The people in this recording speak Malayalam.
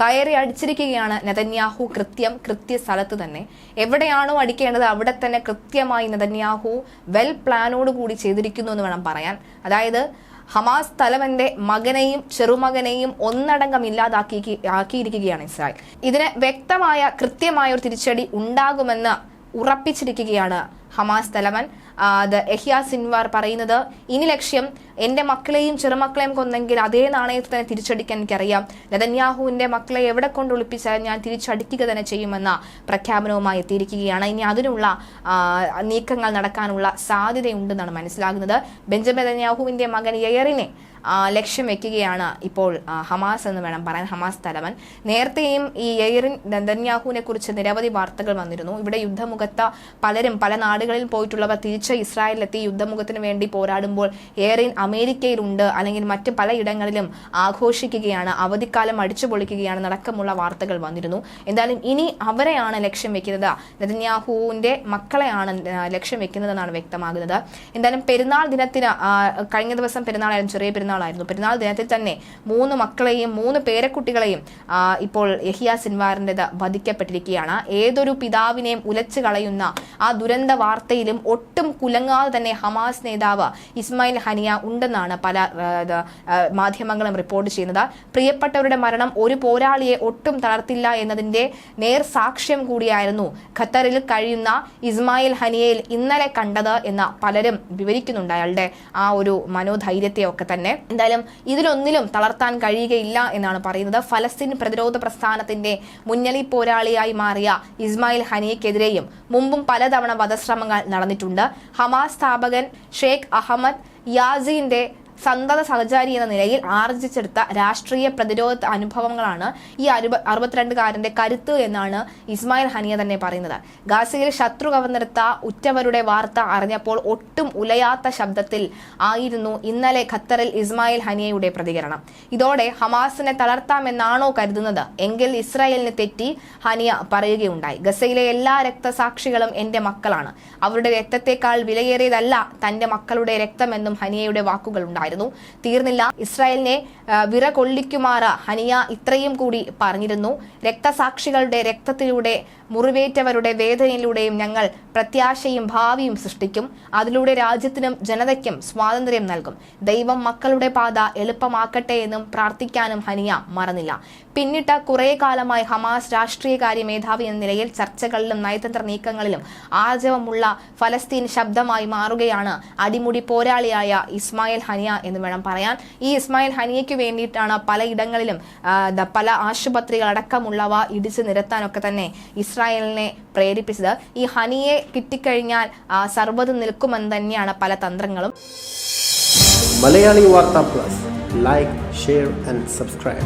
കയറി അടിച്ചിരിക്കുകയാണ് നെതന്യാഹു. കൃത്യം കൃത്യ സ്ഥലത്ത് തന്നെ. എവിടെയാണോ അടിക്കേണ്ടത് അവിടെ തന്നെ കൃത്യമായി നെതന്യാഹു വെൽ പ്ലാനോട് കൂടി ചെയ്തിരിക്കുന്നു എന്ന് വേണം പറയാൻ. അതായത് ഹമാസ് തലവന്റെ മകനെയും ചെറുമകനെയും ഒന്നടങ്കം ഇല്ലാതാക്കി ആക്കിയിരിക്കുകയാണ് ഇസ്രായേൽ. ഇതിന് വ്യക്തമായ കൃത്യമായ ഒരു തിരിച്ചടി ഉണ്ടാകുമെന്ന് ഉറപ്പിച്ചിരിക്കുകയാണ് ഹമാസ് തലവൻ. അത് എഹിയ സിൻവാർ പറയുന്നത് ഇനി ലക്ഷ്യം എന്റെ മക്കളെയും ചെറുമക്കളെയും കൊന്നെങ്കിൽ അതേ നാണയത്തിൽ തന്നെ തിരിച്ചടിക്കാൻ എനിക്കറിയാം. നെതന്യാഹുവിന്റെ മക്കളെ എവിടെ കൊണ്ട് ഒളിപ്പിച്ചാലും ഞാൻ തിരിച്ചടിക്കുക തന്നെ ചെയ്യുമെന്ന പ്രഖ്യാപനവുമായി എത്തിയിരിക്കുകയാണ്. ഇനി അതിനുള്ള നീക്കങ്ങൾ നടക്കാനുള്ള സാധ്യതയുണ്ടെന്നാണ് മനസ്സിലാകുന്നത്. ബെഞ്ചമിൻ നെതന്യാഹുവിന്റെ മകൻ യയറിനെ ലക്ഷ്യം വെക്കുകയാണ് ഇപ്പോൾ ഹമാസ് എന്ന് വേണം പറയാൻ ഹമാസ് തലവൻ. നേരത്തെയും ഈ എയറിൻ നെതന്യാഹുവിനെ കുറിച്ച് നിരവധി വാർത്തകൾ വന്നിരുന്നു. ഇവിടെ യുദ്ധമുഖത്ത് പലരും പല നാടുകളിൽ പോയിട്ടുള്ളവർ തിരിച്ച് ഇസ്രായേലിലെത്തി യുദ്ധമുഖത്തിന് വേണ്ടി പോരാടുമ്പോൾ എയറിൻ അമേരിക്കയിലുണ്ട് അല്ലെങ്കിൽ മറ്റ് പലയിടങ്ങളിലും ആഘോഷിക്കുകയാണ് അവധിക്കാലം അടിച്ചു പൊളിക്കുകയാണ് നടക്കമുള്ള വാർത്തകൾ വന്നിരുന്നു. എന്തായാലും ഇനി അവരെയാണ് ലക്ഷ്യം വെക്കുന്നത്. നെതന്യാഹുവിന്റെ മക്കളെയാണ് ലക്ഷ്യം വെക്കുന്നതെന്നാണ് വ്യക്തമാകുന്നത്. എന്തായാലും പെരുന്നാൾ ദിനത്തിന് കഴിഞ്ഞ ദിവസം പെരുന്നാളായിരുന്നു ചെറിയ പെരുന്നാളായിരുന്നു. പെരുന്നാൾ ദിനത്തിൽ തന്നെ മൂന്ന് മക്കളെയും മൂന്ന് പേരക്കുട്ടികളെയും ഇപ്പോൾ യഹിയ സിൻവാറിന്റെത് വധിക്കപ്പെട്ടിരിക്കുകയാണ്. ഏതൊരു പിതാവിനെയും ഉലച്ചു കളയുന്ന ആ ദുരന്ത വാർത്തയിലും ഒട്ടും കുലങ്ങാതെ തന്നെ ഹമാസ് നേതാവ് ഇസ്മായിൽ ഹനിയ ഉണ്ടെന്നാണ് പല മാധ്യമങ്ങളും റിപ്പോർട്ട് ചെയ്യുന്നത്. പ്രിയപ്പെട്ടവരുടെ മരണം ഒരു പോരാളിയെ ഒട്ടും തളർത്തില്ല എന്നതിന്റെ നേർ സാക്ഷ്യം കൂടിയായിരുന്നു ഖത്തറിൽ കഴിയുന്ന ഇസ്മായിൽ ഹനിയയിൽ ഇന്നലെ കണ്ടത് എന്ന് പലരും വിവരിക്കുന്നുണ്ട്. അയാളുടെ ആ ഒരു മനോധൈര്യത്തെ ഒക്കെ തന്നെ. എന്തായാലും ഇതിലൊന്നിലും തളർത്താൻ കഴിയുകയില്ല എന്നാണ് പറയുന്നത്. ഫലസ്തീൻ പ്രതിരോധ പ്രസ്ഥാനത്തിന്റെ മുന്നണി പോരാളിയായി മാറിയ ഇസ്മായിൽ ഹനിയക്കെതിരെയും മുമ്പും പലതവണ വധശ്രമങ്ങൾ നടന്നിട്ടുണ്ട്. ഹമാസ് സ്ഥാപകൻ ഷെയ്ഖ് അഹമ്മദ് യാസീന്റെ സന്തത സഹചാരി എന്ന നിലയിൽ ആർജിച്ചെടുത്ത രാഷ്ട്രീയ പ്രതിരോധ അനുഭവങ്ങളാണ് ഈ അറുപ അറുപത്തിരണ്ടുകാരന്റെ കരുത്ത് എന്നാണ് ഇസ്മായിൽ ഹനിയ തന്നെ പറയുന്നത്. ഗാസയിൽ ശത്രു കവർന്നെടുത്ത ഉറ്റവരുടെ വാർത്ത അറിഞ്ഞപ്പോൾ ഒട്ടും ഉലയാത്ത ശബ്ദത്തിൽ ആയിരുന്നു ഇന്നലെ ഖത്തറിൽ ഇസ്മായിൽ ഹനിയയുടെ പ്രതികരണം. ഇതോടെ ഹമാസിനെ തളർത്താമെന്നാണോ കരുതുന്നത്? എങ്കിൽ ഇസ്രായേലിന് തെറ്റി ഹനിയ പറയുകയുണ്ടായി. ഗസയിലെ എല്ലാ രക്തസാക്ഷികളും എന്റെ മക്കളാണ്. അവരുടെ രക്തത്തെക്കാൾ വിലയേറിയതല്ല തന്റെ മക്കളുടെ രക്തമെന്നും ഹനിയയുടെ വാക്കുകൾ ഉണ്ടായിരുന്നു തീർന്നില്ല. ഇസ്രായേലിനെ വിറകൊള്ളിക്കുമാറ് ഹനിയ ഇത്രയും കൂടി പറഞ്ഞിരുന്നു. രക്തസാക്ഷികളുടെ രക്തത്തിലൂടെ മുറിവേറ്റവരുടെ വേദനയിലൂടെയും ഞങ്ങൾ പ്രത്യാശയും ഭാവിയും സൃഷ്ടിക്കും. അതിലൂടെ രാജ്യത്തിനും ജനതയ്ക്കും സ്വാതന്ത്ര്യം നൽകും. ദൈവം മക്കളുടെ പാത എളുപ്പമാക്കട്ടെ എന്നും പ്രാർത്ഥിക്കാനും ഹനിയ മറന്നില്ല. പിന്നിട്ട കുറേ കാലമായി ഹമാസ് രാഷ്ട്രീയകാര്യ മേധാവി എന്ന നിലയിൽ ചർച്ചകളിലും നയതന്ത്ര നീക്കങ്ങളിലും ആർജവമുള്ള ഫലസ്തീൻ ശബ്ദമായി മാറുകയാണ് അടിമുടി പോരാളിയായ ഇസ്മായിൽ ഹനിയ എന്ന് വേണം പറയാൻ. ഈ ഇസ്മായിൽ ഹനിയയ്ക്ക് വേണ്ടിയിട്ടാണ് പലയിടങ്ങളിലും പല ആശുപത്രികൾ അടക്കമുള്ളവ ഇടിച്ചു നിരത്താനൊക്കെ തന്നെ ഇസ്രായേലിനെ പ്രേരിപ്പിച്ചത്. ഈ ഹനിയെ കിട്ടിക്കഴിഞ്ഞാൽ സർവതും നിൽക്കുമെന്ന് തന്നെയാണ് പല തന്ത്രങ്ങളും. Malayali Vartha plus. Like share and subscribe